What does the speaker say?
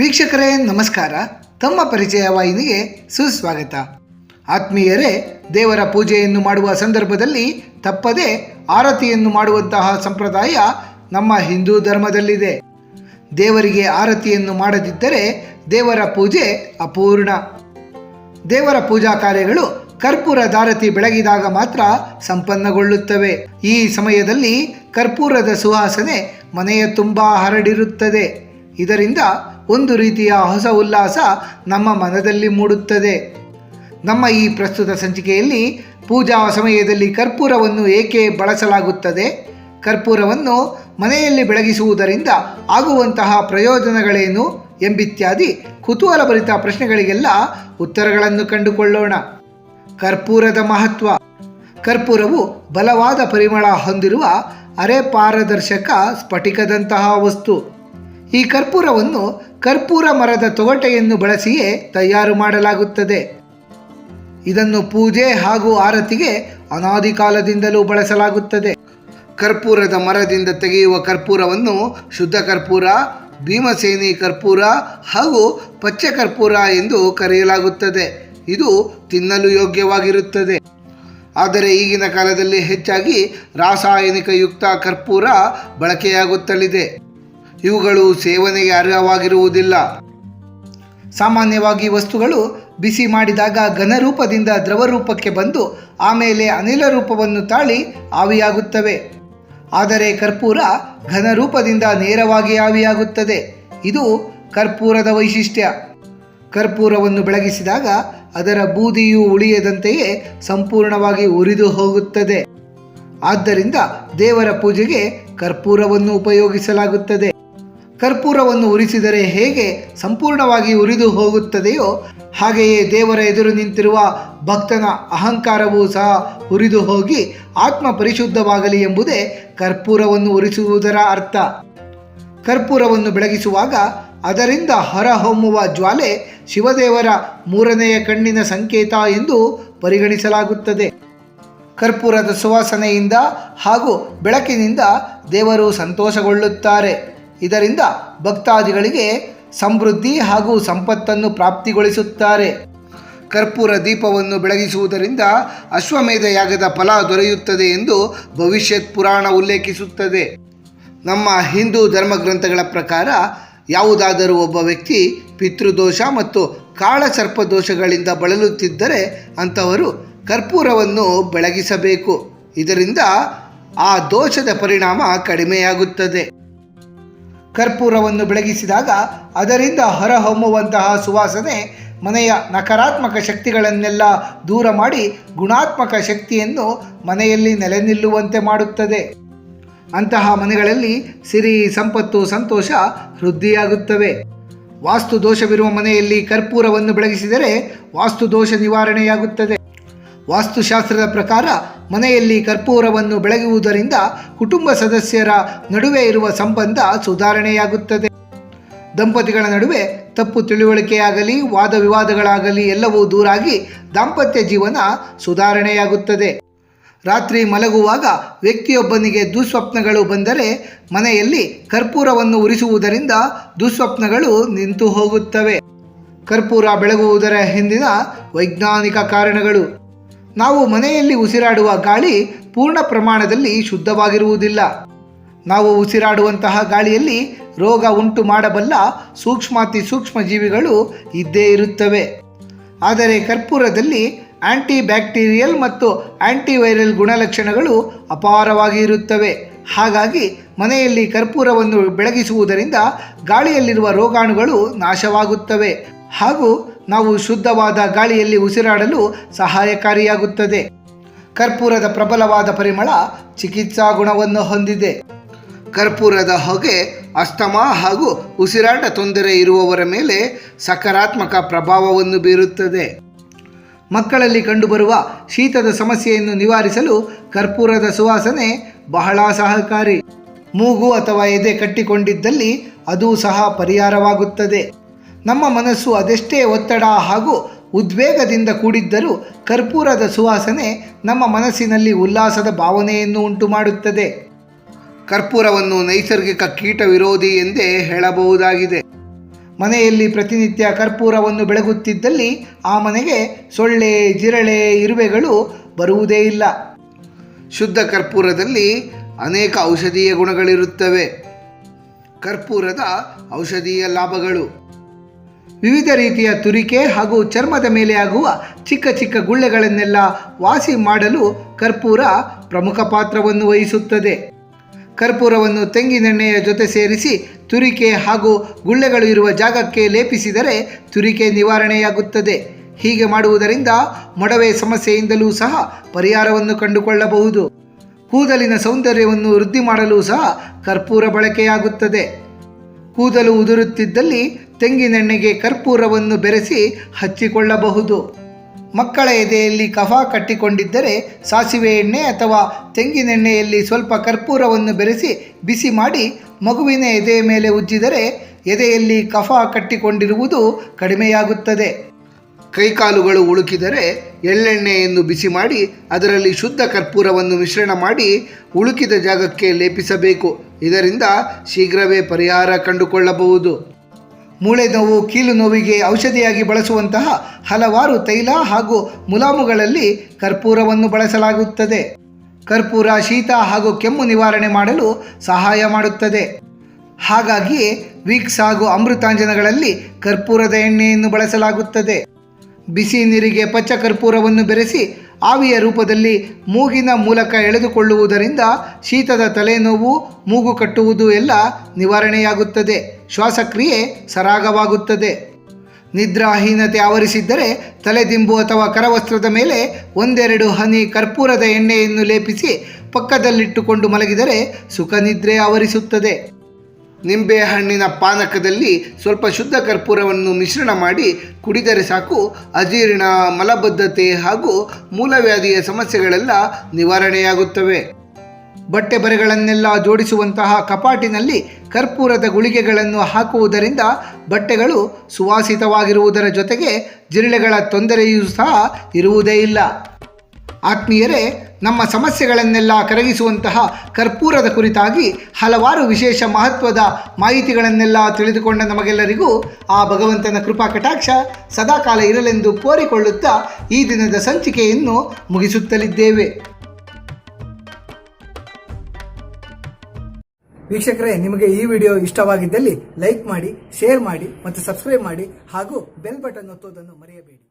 ವೀಕ್ಷಕರೇ, ನಮಸ್ಕಾರ. ತಮ್ಮ ಪರಿಚಯ ವಾಹಿನಿಗೆ ಸುಸ್ವಾಗತ. ಆತ್ಮೀಯರೇ, ದೇವರ ಪೂಜೆಯನ್ನು ಮಾಡುವ ಸಂದರ್ಭದಲ್ಲಿ ತಪ್ಪದೆ ಆರತಿಯನ್ನು ಮಾಡುವಂತಹ ಸಂಪ್ರದಾಯ ನಮ್ಮ ಹಿಂದೂ ಧರ್ಮದಲ್ಲಿದೆ. ದೇವರಿಗೆ ಆರತಿಯನ್ನು ಮಾಡದಿದ್ದರೆ ದೇವರ ಪೂಜೆ ಅಪೂರ್ಣ. ದೇವರ ಪೂಜಾ ಕಾರ್ಯಗಳು ಕರ್ಪೂರ ದಾರತಿ ಬೆಳಗಿದಾಗ ಮಾತ್ರ ಸಂಪನ್ನಗೊಳ್ಳುತ್ತವೆ. ಈ ಸಮಯದಲ್ಲಿ ಕರ್ಪೂರದ ಸುವಾಸನೆ ಮನೆಯ ತುಂಬ ಹರಡಿರುತ್ತದೆ. ಇದರಿಂದ ಒಂದು ರೀತಿಯ ಹೊಸ ಉಲ್ಲಾಸ ನಮ್ಮ ಮನದಲ್ಲಿ ಮೂಡುತ್ತದೆ. ನಮ್ಮ ಈ ಪ್ರಸ್ತುತ ಸಂಚಿಕೆಯಲ್ಲಿ ಪೂಜಾ ಸಮಯದಲ್ಲಿ ಕರ್ಪೂರವನ್ನು ಏಕೆ ಬಳಸಲಾಗುತ್ತದೆ? ಕರ್ಪೂರವನ್ನು ಮನೆಯಲ್ಲಿ ಬೆಳಗಿಸುವುದರಿಂದ ಆಗುವಂತಹ ಪ್ರಯೋಜನಗಳೇನು ಎಂಬಿತ್ಯಾದಿ ಕುತೂಹಲಭರಿತ ಪ್ರಶ್ನೆಗಳಿಗೆಲ್ಲ ಉತ್ತರಗಳನ್ನು ಕಂಡುಕೊಳ್ಳೋಣ. ಕರ್ಪೂರದ ಮಹತ್ವ. ಕರ್ಪೂರವು ಬಲವಾದ ಪರಿಮಳ ಹೊಂದಿರುವ ಅರೆ ಪಾರದರ್ಶಕ ಸ್ಫಟಿಕದಂತಹ ವಸ್ತು. ಈ ಕರ್ಪೂರವನ್ನು ಕರ್ಪೂರ ಮರದ ತೊಗಟೆಯನ್ನು ಬಳಸಿಯೇ ತಯಾರು ಮಾಡಲಾಗುತ್ತದೆ. ಇದನ್ನು ಪೂಜೆ ಹಾಗೂ ಆರತಿಗೆ ಅನಾದಿ ಕಾಲದಿಂದಲೂ ಬಳಸಲಾಗುತ್ತದೆ. ಕರ್ಪೂರದ ಮರದಿಂದ ತೆಗೆಯುವ ಕರ್ಪೂರವನ್ನು ಶುದ್ಧ ಕರ್ಪೂರ, ಭೀಮಸೇನಿ ಕರ್ಪೂರ ಹಾಗೂ ಪಚ್ಚ ಕರ್ಪೂರ ಎಂದು ಕರೆಯಲಾಗುತ್ತದೆ. ಇದು ತಿನ್ನಲು ಯೋಗ್ಯವಾಗಿರುತ್ತದೆ. ಆದರೆ ಈಗಿನ ಕಾಲದಲ್ಲಿ ಹೆಚ್ಚಾಗಿ ರಾಸಾಯನಿಕ ಯುಕ್ತ ಕರ್ಪೂರ ಬಳಕೆಯಾಗುತ್ತಲಿದೆ. ಇವುಗಳು ಸೇವನೆಗೆ ಅರ್ಹವಾಗಿರುವುದಿಲ್ಲ. ಸಾಮಾನ್ಯವಾಗಿ ವಸ್ತುಗಳು ಬಿಸಿ ಮಾಡಿದಾಗ ಘನರೂಪದಿಂದ ದ್ರವರೂಪಕ್ಕೆ ಬಂದು ಆಮೇಲೆ ಅನಿಲ ರೂಪವನ್ನು ತಾಳಿ ಆವಿಯಾಗುತ್ತವೆ. ಆದರೆ ಕರ್ಪೂರ ಘನರೂಪದಿಂದ ನೇರವಾಗಿ ಆವಿಯಾಗುತ್ತದೆ. ಇದು ಕರ್ಪೂರದ ವೈಶಿಷ್ಟ್ಯ. ಕರ್ಪೂರವನ್ನು ಬೆಳಗಿಸಿದಾಗ ಅದರ ಬೂದಿಯು ಉಳಿಯದಂತೆಯೇ ಸಂಪೂರ್ಣವಾಗಿ ಉರಿದು ಹೋಗುತ್ತದೆ. ಆದ್ದರಿಂದ ದೇವರ ಪೂಜೆಗೆ ಕರ್ಪೂರವನ್ನು ಉಪಯೋಗಿಸಲಾಗುತ್ತದೆ. ಕರ್ಪೂರವನ್ನು ಉರಿಸಿದರೆ ಹೇಗೆ ಸಂಪೂರ್ಣವಾಗಿ ಉರಿದು ಹೋಗುತ್ತದೆಯೋ ಹಾಗೆಯೇ ದೇವರ ಎದುರು ನಿಂತಿರುವ ಭಕ್ತನ ಅಹಂಕಾರವೂ ಸಹ ಉರಿದು ಹೋಗಿ ಆತ್ಮ ಪರಿಶುದ್ಧವಾಗಲಿ ಎಂಬುದೇ ಕರ್ಪೂರವನ್ನು ಉರಿಸುವುದರ ಅರ್ಥ. ಕರ್ಪೂರವನ್ನು ಬೆಳಗಿಸುವಾಗ ಅದರಿಂದ ಹೊರಹೊಮ್ಮುವ ಜ್ವಾಲೆ ಶಿವದೇವರ ಮೂರನೆಯ ಕಣ್ಣಿನ ಸಂಕೇತ ಎಂದು ಪರಿಗಣಿಸಲಾಗುತ್ತದೆ. ಕರ್ಪೂರದ ಸುವಾಸನೆಯಿಂದ ಹಾಗೂ ಬೆಳಕಿನಿಂದ ದೇವರು ಸಂತೋಷಗೊಳ್ಳುತ್ತಾರೆ. ಇದರಿಂದ ಭಕ್ತಾದಿಗಳಿಗೆ ಸಮೃದ್ಧಿ ಹಾಗೂ ಸಂಪತ್ತನ್ನು ಪ್ರಾಪ್ತಿಗೊಳಿಸುತ್ತಾರೆ. ಕರ್ಪೂರ ದೀಪವನ್ನು ಬೆಳಗಿಸುವುದರಿಂದ ಅಶ್ವಮೇಧ ಯಾಗದ ಫಲ ದೊರೆಯುತ್ತದೆ ಎಂದು ಭವಿಷ್ಯತ್ ಪುರಾಣ ಉಲ್ಲೇಖಿಸುತ್ತದೆ. ನಮ್ಮ ಹಿಂದೂ ಧರ್ಮಗ್ರಂಥಗಳ ಪ್ರಕಾರ ಯಾವುದಾದರೂ ಒಬ್ಬ ವ್ಯಕ್ತಿ ಪಿತೃದೋಷ ಮತ್ತು ಕಾಳಸರ್ಪ ದೋಷಗಳಿಂದ ಬಳಲುತ್ತಿದ್ದರೆ ಅಂಥವರು ಕರ್ಪೂರವನ್ನು ಬೆಳಗಿಸಬೇಕು. ಇದರಿಂದ ಆ ದೋಷದ ಪರಿಣಾಮ ಕಡಿಮೆಯಾಗುತ್ತದೆ. ಕರ್ಪೂರವನ್ನು ಬೆಳಗಿಸಿದಾಗ ಅದರಿಂದ ಹೊರಹೊಮ್ಮುವಂತಹ ಸುವಾಸನೆ ಮನೆಯ ನಕಾರಾತ್ಮಕ ಶಕ್ತಿಗಳನ್ನೆಲ್ಲ ದೂರ ಮಾಡಿ ಗುಣಾತ್ಮಕ ಶಕ್ತಿಯನ್ನು ಮನೆಯಲ್ಲಿ ನೆಲೆ ನಿಲ್ಲುವಂತೆ ಮಾಡುತ್ತದೆ. ಅಂತಹ ಮನೆಗಳಲ್ಲಿ ಸಿರಿ, ಸಂಪತ್ತು, ಸಂತೋಷ ವೃದ್ಧಿಯಾಗುತ್ತವೆ. ವಾಸ್ತು ದೋಷವಿರುವ ಮನೆಯಲ್ಲಿ ಕರ್ಪೂರವನ್ನು ಬೆಳಗಿಸಿದರೆ ವಾಸ್ತು ದೋಷ ನಿವಾರಣೆಯಾಗುತ್ತದೆ. ವಾಸ್ತುಶಾಸ್ತ್ರದ ಪ್ರಕಾರ ಮನೆಯಲ್ಲಿ ಕರ್ಪೂರವನ್ನು ಬೆಳಗುವುದರಿಂದ ಕುಟುಂಬ ಸದಸ್ಯರ ನಡುವೆ ಇರುವ ಸಂಬಂಧ ಸುಧಾರಣೆಯಾಗುತ್ತದೆ. ದಂಪತಿಗಳ ನಡುವೆ ತಪ್ಪು ತಿಳುವಳಿಕೆಯಾಗಲಿ ವಾದ ವಿವಾದಗಳಾಗಲಿ ಎಲ್ಲವೂ ದೂರಾಗಿ ದಾಂಪತ್ಯ ಜೀವನ ಸುಧಾರಣೆಯಾಗುತ್ತದೆ. ರಾತ್ರಿ ಮಲಗುವಾಗ ವ್ಯಕ್ತಿಯೊಬ್ಬನಿಗೆ ದುಸ್ವಪ್ನಗಳು ಬಂದರೆ ಮನೆಯಲ್ಲಿ ಕರ್ಪೂರವನ್ನು ಉರಿಸುವುದರಿಂದ ದುಸ್ವಪ್ನಗಳು ನಿಂತು ಹೋಗುತ್ತವೆ. ಕರ್ಪೂರ ಬೆಳಗುವುದರ ಹಿಂದಿನ ವೈಜ್ಞಾನಿಕ ಕಾರಣಗಳು. ನಾವು ಮನೆಯಲ್ಲಿ ಉಸಿರಾಡುವ ಗಾಳಿ ಪೂರ್ಣ ಪ್ರಮಾಣದಲ್ಲಿ ಶುದ್ಧವಾಗಿರುವುದಿಲ್ಲ. ನಾವು ಉಸಿರಾಡುವಂತಹ ಗಾಳಿಯಲ್ಲಿ ರೋಗ ಉಂಟು ಮಾಡಬಲ್ಲ ಸೂಕ್ಷ್ಮಾತಿ ಸೂಕ್ಷ್ಮ ಜೀವಿಗಳು ಇದ್ದೇ ಇರುತ್ತವೆ. ಆದರೆ ಕರ್ಪೂರದಲ್ಲಿ ಆಂಟಿ ಬ್ಯಾಕ್ಟೀರಿಯಲ್ ಮತ್ತು ಆಂಟಿವೈರಲ್ ಗುಣಲಕ್ಷಣಗಳು ಅಪಾರವಾಗಿ ಇರುತ್ತವೆ. ಹಾಗಾಗಿ ಮನೆಯಲ್ಲಿ ಕರ್ಪೂರವನ್ನು ಬೆಳಗಿಸುವುದರಿಂದ ಗಾಳಿಯಲ್ಲಿರುವ ರೋಗಾಣುಗಳು ನಾಶವಾಗುತ್ತವೆ. ಹಾಗೂ ನಾವು ಶುದ್ಧವಾದ ಗಾಳಿಯಲ್ಲಿ ಉಸಿರಾಡಲು ಸಹಾಯಕಾರಿಯಾಗುತ್ತದೆ. ಕರ್ಪೂರದ ಪ್ರಬಲವಾದ ಪರಿಮಳ ಚಿಕಿತ್ಸಾ ಗುಣವನ್ನು ಹೊಂದಿದೆ. ಕರ್ಪೂರದ ಹೊಗೆ, ಅಸ್ತಮಾ ಹಾಗೂ ಉಸಿರಾಟ ತೊಂದರೆ ಇರುವವರ ಮೇಲೆ ಸಕಾರಾತ್ಮಕ ಪ್ರಭಾವವನ್ನು ಬೀರುತ್ತದೆ. ಮಕ್ಕಳಲ್ಲಿ ಕಂಡುಬರುವ ಶೀತದ ಸಮಸ್ಯೆಯನ್ನು ನಿವಾರಿಸಲು ಕರ್ಪೂರದ ಸುವಾಸನೆ ಬಹಳ ಸಹಕಾರಿ. ಮೂಗು ಅಥವಾ ಎದೆ ಕಟ್ಟಿಕೊಂಡಿದ್ದಲ್ಲಿ ಅದು ಸಹ ಪರಿಹಾರವಾಗುತ್ತದೆ. ನಮ್ಮ ಮನಸ್ಸು ಅದೆಷ್ಟೇ ಒತ್ತಡ ಹಾಗೂ ಉದ್ವೇಗದಿಂದ ಕೂಡಿದ್ದರೂ ಕರ್ಪೂರದ ಸುವಾಸನೆ ನಮ್ಮ ಮನಸ್ಸಿನಲ್ಲಿ ಉಲ್ಲಾಸದ ಭಾವನೆಯನ್ನು ಉಂಟು ಮಾಡುತ್ತದೆ ಕರ್ಪೂರವನ್ನು ನೈಸರ್ಗಿಕ ಕೀಟ ವಿರೋಧಿ ಎಂದೇ ಹೇಳಬಹುದಾಗಿದೆ. ಮನೆಯಲ್ಲಿ ಪ್ರತಿನಿತ್ಯ ಕರ್ಪೂರವನ್ನು ಬೆಳಗುತ್ತಿದ್ದಲ್ಲಿ ಆ ಮನೆಗೆ ಸೊಳ್ಳೆ, ಜಿರಳೆ, ಇರುವೆಗಳು ಬರುವುದೇ ಇಲ್ಲ. ಶುದ್ಧ ಕರ್ಪೂರದಲ್ಲಿ ಅನೇಕ ಔಷಧೀಯ ಗುಣಗಳಿರುತ್ತವೆ. ಕರ್ಪೂರದ ಔಷಧೀಯ ಲಾಭಗಳು. ವಿವಿಧ ರೀತಿಯ ತುರಿಕೆ ಹಾಗೂ ಚರ್ಮದ ಮೇಲೆ ಆಗುವ ಚಿಕ್ಕ ಚಿಕ್ಕ ಗುಳ್ಳೆಗಳನ್ನೆಲ್ಲ ವಾಸಿ ಮಾಡಲು ಕರ್ಪೂರ ಪ್ರಮುಖ ಪಾತ್ರವನ್ನು ವಹಿಸುತ್ತದೆ. ಕರ್ಪೂರವನ್ನು ತೆಂಗಿನೆಣ್ಣೆಯ ಜೊತೆ ಸೇರಿಸಿ ತುರಿಕೆ ಹಾಗೂ ಗುಳ್ಳೆಗಳು ಇರುವ ಜಾಗಕ್ಕೆ ಲೇಪಿಸಿದರೆ ತುರಿಕೆ ನಿವಾರಣೆಯಾಗುತ್ತದೆ. ಹೀಗೆ ಮಾಡುವುದರಿಂದ ಮೊಡವೆ ಸಮಸ್ಯೆಯಿಂದಲೂ ಸಹ ಪರಿಹಾರವನ್ನು ಕಂಡುಕೊಳ್ಳಬಹುದು. ಕೂದಲಿನ ಸೌಂದರ್ಯವನ್ನು ವೃದ್ಧಿ ಮಾಡಲು ಸಹ ಕರ್ಪೂರ ಬಳಕೆಯಾಗುತ್ತದೆ. ಕೂದಲು ಉದುರುತ್ತಿದ್ದಲ್ಲಿ ತೆಂಗಿನೆಣ್ಣೆಗೆ ಕರ್ಪೂರವನ್ನು ಬೆರೆಸಿ ಹಚ್ಚಿಕೊಳ್ಳಬಹುದು. ಮಕ್ಕಳ ಎದೆಯಲ್ಲಿ ಕಫ ಕಟ್ಟಿಕೊಂಡಿದ್ದರೆ ಸಾಸಿವೆ ಎಣ್ಣೆ ಅಥವಾ ತೆಂಗಿನೆಣ್ಣೆಯಲ್ಲಿ ಸ್ವಲ್ಪ ಕರ್ಪೂರವನ್ನು ಬೆರೆಸಿ ಬಿಸಿ ಮಾಡಿ ಮಗುವಿನ ಎದೆಯ ಮೇಲೆ ಉಜ್ಜಿದರೆ ಎದೆಯಲ್ಲಿ ಕಫ ಕಟ್ಟಿಕೊಂಡಿರುವುದು ಕಡಿಮೆಯಾಗುತ್ತದೆ. ಕೈಕಾಲುಗಳು ಉಳುಕಿದರೆ ಎಳ್ಳೆಣ್ಣೆಯನ್ನು ಬಿಸಿ ಮಾಡಿ ಅದರಲ್ಲಿ ಶುದ್ಧ ಕರ್ಪೂರವನ್ನು ಮಿಶ್ರಣ ಮಾಡಿ ಉಳುಕಿದ ಜಾಗಕ್ಕೆ ಲೇಪಿಸಬೇಕು. ಇದರಿಂದ ಶೀಘ್ರವೇ ಪರಿಹಾರ ಕಂಡುಕೊಳ್ಳಬಹುದು. ಮೂಳೆ ನೋವು, ಕೀಲು ನೋವಿಗೆ ಔಷಧಿಯಾಗಿ ಬಳಸುವಂತಹ ಹಲವಾರು ತೈಲ ಹಾಗೂ ಮುಲಾಮುಗಳಲ್ಲಿ ಕರ್ಪೂರವನ್ನು ಬಳಸಲಾಗುತ್ತದೆ. ಕರ್ಪೂರ ಶೀತ ಹಾಗೂ ಕೆಮ್ಮು ನಿವಾರಣೆ ಮಾಡಲು ಸಹಾಯ ಮಾಡುತ್ತದೆ. ಹಾಗಾಗಿ ವಿಕ್ಸ್ ಹಾಗೂ ಅಮೃತಾಂಜನಗಳಲ್ಲಿ ಕರ್ಪೂರದ ಎಣ್ಣೆಯನ್ನು ಬಳಸಲಾಗುತ್ತದೆ. ಬಿಸಿ ನೀರಿಗೆ ಪಚ್ಚ ಕರ್ಪೂರವನ್ನು ಬೆರೆಸಿ ಆವಿಯ ರೂಪದಲ್ಲಿ ಮೂಗಿನ ಮೂಲಕ ಎಳೆದುಕೊಳ್ಳುವುದರಿಂದ ಶೀತದ ತಲೆನೋವು, ಮೂಗು ಕಟ್ಟುವುದು ಎಲ್ಲ ನಿವಾರಣೆಯಾಗುತ್ತದೆ. ಶ್ವಾಸಕ್ರಿಯೆ ಸರಾಗವಾಗುತ್ತದೆ. ನಿದ್ರಾಹೀನತೆ ಆವರಿಸಿದ್ದರೆ ತಲೆದಿಂಬು ಅಥವಾ ಕರವಸ್ತ್ರದ ಮೇಲೆ ಒಂದೆರಡು ಹನಿ ಕರ್ಪೂರದ ಎಣ್ಣೆಯನ್ನು ಲೇಪಿಸಿ ಪಕ್ಕದಲ್ಲಿಟ್ಟುಕೊಂಡು ಮಲಗಿದರೆ ಸುಖ ನಿದ್ರೆ ಆವರಿಸುತ್ತದೆ. ನಿಂಬೆ ಹಣ್ಣಿನ ಪಾನಕದಲ್ಲಿ ಸ್ವಲ್ಪ ಶುದ್ಧ ಕರ್ಪೂರವನ್ನು ಮಿಶ್ರಣ ಮಾಡಿ ಕುಡಿದರೆ ಸಾಕು. ಅಜೀರ್ಣ, ಮಲಬದ್ಧತೆ ಹಾಗೂ ಮೂಲವ್ಯಾಧಿಯ ಸಮಸ್ಯೆಗಳೆಲ್ಲ ನಿವಾರಣೆಯಾಗುತ್ತವೆ. ಬಟ್ಟೆ ಬರೆಗಳನ್ನೆಲ್ಲ ಜೋಡಿಸುವಂತಹ ಕಪಾಟಿನಲ್ಲಿ ಕರ್ಪೂರದ ಗುಳಿಗೆಗಳನ್ನು ಹಾಕುವುದರಿಂದ ಬಟ್ಟೆಗಳು ಸುವಾಸಿತವಾಗಿರುವುದರ ಜೊತೆಗೆ ಜಿರಳೆಗಳ ತೊಂದರೆಯೂ ಸಹ ಇರುವುದೇ ಇಲ್ಲ. ಆತ್ಮೀಯರೇ, ನಮ್ಮ ಸಮಸ್ಯೆಗಳನ್ನೆಲ್ಲ ಕರಗಿಸುವಂತಹ ಕರ್ಪೂರದ ಕುರಿತಾಗಿ ಹಲವಾರು ವಿಶೇಷ ಮಹತ್ವದ ಮಾಹಿತಿಗಳನ್ನೆಲ್ಲ ತಿಳಿದುಕೊಂಡ ನಮಗೆಲ್ಲರಿಗೂ ಆ ಭಗವಂತನ ಕೃಪಾ ಕಟಾಕ್ಷ ಸದಾಕಾಲ ಇರಲೆಂದು ಕೋರಿಕೊಳ್ಳುತ್ತಾ ಈ ದಿನದ ಸಂಚಿಕೆಯನ್ನು ಮುಗಿಸುತ್ತಲಿದ್ದೇವೆ. ವೀಕ್ಷಕರೇ, ನಿಮಗೆ ಈ ವಿಡಿಯೋ ಇಷ್ಟವಾಗಿದ್ದಲ್ಲಿ ಲೈಕ್ ಮಾಡಿ, ಶೇರ್ ಮಾಡಿ ಮತ್ತು ಸಬ್ಸ್ಕ್ರೈಬ್ ಮಾಡಿ ಹಾಗೂ ಬೆಲ್ ಬಟನ್ ಒತ್ತುವುದನ್ನು ಮರೆಯಬೇಡಿ.